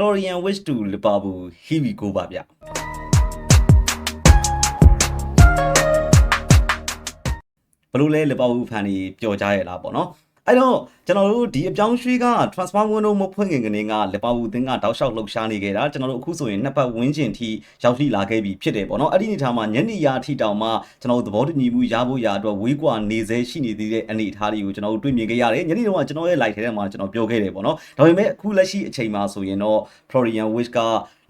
Florian Wish to Liverpool here we go ပါဗျဘလို့လဲလီဗာပူးဖန်တွေပျော်ကြရဲ့လားပေါ့နော် အဲ့တော့ကျွန်တော်တို့ဒီအပြောင်းရွှေ့က transfer window မဖွင့်ခင်ကနေကလီဗာပူးအသင်းကတောက်လျှောက်လှုပ်ရှားနေခဲ့တာကျွန်တော်တို့အခုဆိုရင်နှစ်ပတ်ဝန်းကျင်ထိရောက်ထိလာခဲ့ပြီဖြစ်တယ်ပေါ့နော်အဲ့ဒီအနေထားမှာညနေရာထိတောင်မှကျွန်တော်တို့သဘောတူညီမှုရဖို့ရာအတွက်ဝေးကွာနေစေရှိနေသေးတဲ့အနေအထားတွေကိုကျွန်တော်တို့တွေ့မြင်ခဲ့ရတယ်ညနေတုန်းကကျွန်တော်ရဲ့ live ထဲမှာကျွန်တော်ပြောခဲ့တယ်ပေါ့နော်ဒါပေမဲ့အခုလက်ရှိအချိန်မှာဆိုရင်တော့ Florian Wish က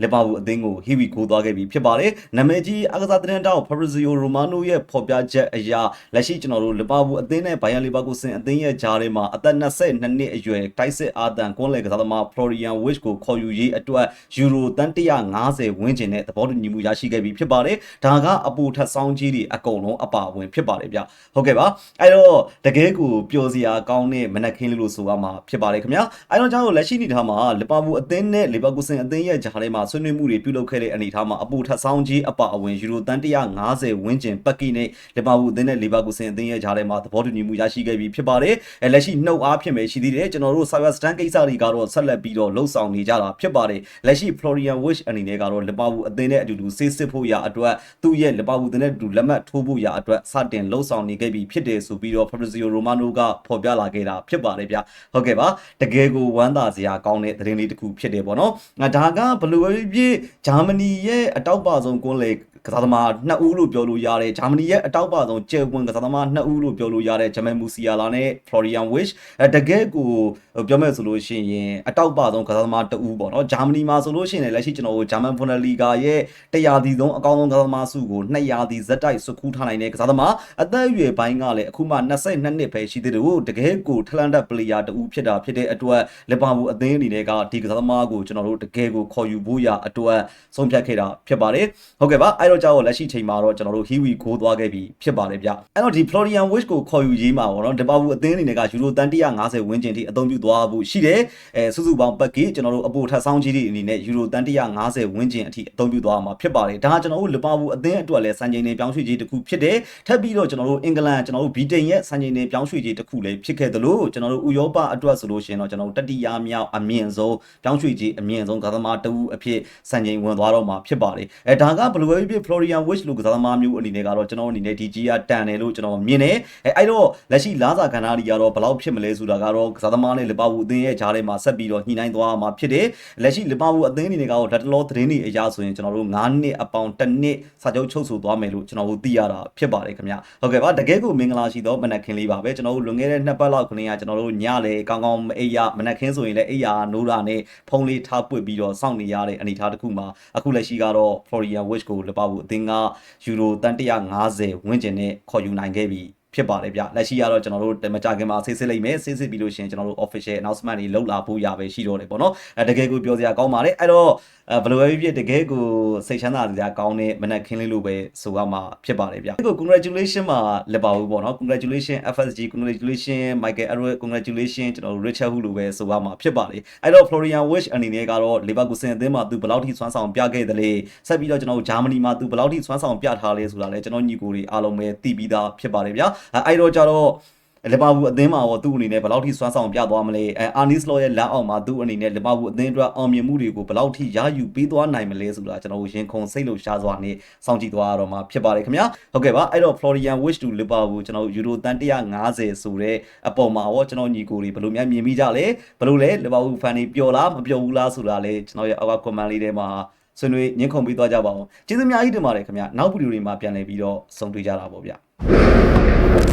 လီဗာပူးအသင်းကိုဟီဝီကိုသွားခဲ့ပြီဖြစ်ပါတယ်။နာမည်ကြီးအကစားသတင်းတောက် Fabrizio Romano ရဲ့ဖော်ပြချက်အရလက်ရှိကျွန်တော်တို့လီဗာပူးအသင်းနဲ့ဘိုင်ယန်လီဗာပူးဆင်အသင်းရဲ့ဂျားထဲမှာအသက်22နှစ်အရွယ်တိုက်စစ်အာတန်ကွန်လေကစားသမား Florian Wish ကိုခေါ်ယူရေးအတွက်ယူရိုတန်150ဝန်းကျင်နဲ့သဘောတူညီမှုရရှိခဲ့ပြီဖြစ်ပါတယ်။ဒါကအပူထက်ဆောင်ကြီးတွေအကုန်လုံးအပါအဝင်ဖြစ်ပါတယ်ဗျ။ဟုတ်ကဲ့ပါ။အဲ့တော့တကယ်ကိုပျော်စရာကောင်းတဲ့မနက်ခင်းလေးလို့ဆိုရမှာဖြစ်ပါတယ်ခင်ဗျာ။အဲ့တော့ကျွန်တော်တို့လက်ရှိအနေထားမှာလီဗာပူးအသင်းနဲ့လီဗာပူးဆင်အသင်းရဲ့ဂျားထဲမှာဆွေးနွေးမှုတွေပြုလုပ်ခဲ့တဲ့အနေအထားမှာအပူထက်ဆောင်ကြီးအပါအဝင်ယူရိုတန်150ဝန်းကျင်ပက်ကီနဲ့လီဗာပူးအသင်းနဲ့လီဗာပူးဆင်အသင်းရဲ့ဂျားထဲမှာသဘောတူညီမှုရရှိခဲ့ပြီဖြစ်ပါတယ်။အဲလက်ရှိနှုတ်အားဖြင့်ပဲရှိသေးတယ်ကျွန်တော်တို့ Cyber Stand ကိစ္စတွေကတော့ဆက်လက်ပြီးတော့လှုပ်ဆောင်နေကြတာဖြစ်ပါတယ်။လက်ရှိ Florian Wish အနေနဲ့ကတော့လီဗာပူးအသင်းနဲ့အတူတူဆေးစစ်ဖို့ရာအတွက်သူ့ရဲ့လီဗာပူးအသင်းနဲ့အတူလက်မှတ်ထိုးဖို့ရာအတွက်စတင်လှုပ်ဆောင်နေခဲ့ပြီဖြစ်တယ်ဆိုပြီးတော့ Fabrizio Romano ကဖော်ပြလာခဲ့တာဖြစ်ပါတယ်ဗျ။ဟုတ်ကဲ့ပါတကယ်ကိုဝမ်းသာစရာကောင်းတဲ့သတင်းလေးတစ်ခုဖြစ်တယ်ပေါ့နော်။ငါဒါကဘလူးပဲဖြစ်ဂျာမနီရဲ့အတောက်ပါဆုံးကွန်းလေကစားသမားနှစ်ဦးလို့ပြောလို့ရတယ်ဂျာမနီရဲ့အတောက်ပါဆုံးကျယ်ဝင်ကစားသမားနှစ်ဦးလို့ပြောလို့ရတဲ့ဂျမန်မူစီယာလာနဲ့ Florian Wish အဲတကယ်ကိုပြောမယ်ဆိုလို့ရှိရင်အတောက်ပါဆုံးကစားသမားတဦးပေါ့နော်ဂျာမနီမှာဆိုလို့ရှိရင်လည်းလက်ရှိကျွန်တော်တို့ဂျာမန်ဘွန်ဒလီဂါရဲ့တရားဒီဆုံးအကောင်းဆုံးကစားသမားစုကို200ဒီဇက်တိုက်ဆွခူးထားနိုင်တဲ့ကစားသမားအသက်အရွယ်ပိုင်းကလည်းအခုမှ22နှစ်ပဲရှိသေးတယ်တကယ်ကိုထလန်တက်ပလေယာတဦးဖြစ်တာဖြစ်တဲ့အတွက်လီဗာပူးအသင်းအနေနဲ့ကဒီကစားသမားကိုကျွန်တော်တို့တကယ်ကိုခေါ်ယူဖို့ရအတွက်ဆုံးဖြတ်ခဲ့တာဖြစ်ပါတယ်ဟုတ်ကဲ့ပါအဲ့တော့ကြောက်လက်ရှိချိန်မှာတော့ကျွန်တော်တို့ Hiwi ကိုသွားခဲ့ပြီဖြစ်ပါတယ်ဗျအဲ့တော့ဒီ Florian Wish ကိုခေါ်ယူရေးမှာပေါ့နော်ဒီပါဘူးအသင်းအနေနဲ့ကယူရိုတန်150ဝန်းကျင်ထိအသုံးပြုသွားဖို့ရှိတယ်အဲစုစုပေါင်းပတ်ကေကျွန်တော်တို့အပိုထပ်ဆောင်ကြီးတွေအနေနဲ့ယူရိုတန်150ဝန်းကျင်အထိအသုံးပြုသွားမှာဖြစ်ပါတယ်ဒါကကျွန်တော်တို့လီဗာပူးအသင်းအတွက်လည်းစံချိန်တွေပြောင်းရွှေ့ခြင်းတစ်ခုဖြစ်တယ်ထပ်ပြီးတော့ကျွန်တော်တို့အင်္ဂလန်ကျွန်တော်တို့ဗြိတိန်ရဲ့စံချိန်တွေပြောင်းရွှေ့ခြင်းတစ်ခုလည်းဖြစ်ခဲ့သလိုကျွန်တော်တို့ဥရောပအတွက်ဆိုလို့ရှိရင်တော့ကျွန်တော်တို့တတိယမြောက်အမြင့်ဆုံးပြောင်းရွှေ့ခြင်းအမြင့်ဆုံးကစားသမားတဦးအဖြစ်စံချိန်ဝင်သွားတော့မှာဖြစ်ပါတယ်အဲဒါကဘယ်လိုပဲဖြစ် Florian Wish လို့ကစားသမားမျိုးအနေနဲ့ကတော့ကျွန်တော်အနေနဲ့ဒီကြီးကတန်တယ်လို့ကျွန်တော်မြင်တယ်အဲအဲ့တော့လက်ရှိလာစာကဏ္ဍတွေကတော့ဘယ်လောက်ဖြစ်မလဲဆိုတာကတော့ကစားသမားနဲ့လီဗာပူးအသင်းရဲ့ဂျားထဲမှာဆက်ပြီးတော့ညှိနှိုင်းသွားမှာဖြစ်တယ်လက်ရှိလီဗာပူးအသင်းအနေနဲ့ကတော့လက်တလောသတင်းတွေအရဆိုရင်ကျွန်တော်တို့9နှစ်အပေါင်း1နှစ်စာချုပ်ချုပ်ဆိုသွားမယ်လို့ကျွန်တော်တို့သိရတာဖြစ်ပါတယ်ခင်ဗျဟုတ်ကဲ့ပါတကယ်ကိုမင်္ဂလာရှိသောမနက်ခင်းလေးပါပဲကျွန်တော်တို့လွန်ခဲ့တဲ့နှစ်ပတ်လောက်ခဏကကျွန်တော်တို့ညလေကောင်းကောင်းအိပ်ရမနက်ခင်းဆိုရင်လည်းအိပ်ရနိုးတာနဲ့ဖုန်းလေးထားပွတ်ပြီးတော့စောင့်နေရတဲ့အနေအထားတစ်ခုမှာအခုလက်ရှိကတော့ Florian Wish ကိုလီဗာပူးအသင်းကယူရိုတန်150ဝန်းကျင်နဲ့ခေါ်ယူနိုင်ခဲ့ပြီ ဖြစ်ပါတယ်ဗျလက်ရှိကတော့ကျွန်တော်တို့မကြခင်မှာဆေးစစ်လိုက်မယ်ဆေးစစ်ပြီးလို့ရှိရင်ကျွန်တော်တို့ official announcement တွေလုပ်လာဖို့ရပဲရှိတော့တယ်ပေါ့နော်အဲတကယ်ကိုပြောစရာကောင်းပါတယ်အဲ့တော့အဲဘယ်လိုပဲဖြစ်တကယ်ကိုစိတ်ချမ်းသာစရာကောင်းတဲ့မနက်ခင်းလေးလိုပဲဆိုရမှာဖြစ်ပါတယ်ဗျဒီကို congratulation မှာလက်ပါဘူးပေါ့နော် congratulation FSG congratulation Michael Edward congratulation ကျွန်တော်တို့ Richard Hu လိုပဲဆိုရမှာဖြစ်ပါတယ်အဲ့တော့ Florian Wish အနေနဲ့ကတော့ Leverkusen အသင်းမှာသူဘယ်လောက်ထိစွမ်းဆောင်ပြခဲ့သလဲဆက်ပြီးတော့ကျွန်တော်တို့ဂျာမနီမှာသူဘယ်လောက်ထိစွမ်းဆောင်ပြထားလဲဆိုတာလည်းကျွန်တော်ညီကိုတွေအားလုံးပဲသိပြီးသားဖြစ်ပါတယ်ဗျအဲ့တော့ကြတော့လီဗာပူးအသင်းမှာတော့သူ့အနေနဲ့ဘယ်လောက်ထိစွမ်းဆောင်ပြသွားမလဲအဲအာနီစ်လောရဲ့လက်အောက်မှာသူ့အနေနဲ့လီဗာပူးအသင်းအတွက်အောင်မြင်မှုတွေကိုဘယ်လောက်ထိရယူပေးသွားနိုင်မလဲဆိုတာကျွန်တော်ရင်ခုန်စိတ်လို့ရှားစွာနဲ့စောင့်ကြည့်သွားရတော့မှာဖြစ်ပါတယ်ခင်ဗျာဟုတ်ကဲ့ပါအဲ့တော့ Florian Wish to Liverpool ကျွန်တော်ယူရိုတန်150ဆိုတဲ့အပေါ်မှာရောကျွန်တော်ညီကိုတွေဘယ်လိုများမြင်မိကြလဲဘယ်လိုလဲလီဗာပူးဖန်တွေပျော်လားမပျော်ဘူးလားဆိုတာလေကျွန်တော်ရဲ့အောက်က comment လေးထဲမှာဆွေးနွေးညှင်းခုန်ပြီးသွားကြပါအောင်ကျေးဇူးအများကြီးတင်ပါတယ်ခင်ဗျာနောက်ဗီဒီယိုတွေမှာပြန်လည်ပြီးတော့ဆုံတွေ့ကြတာပေါ့ဗျ you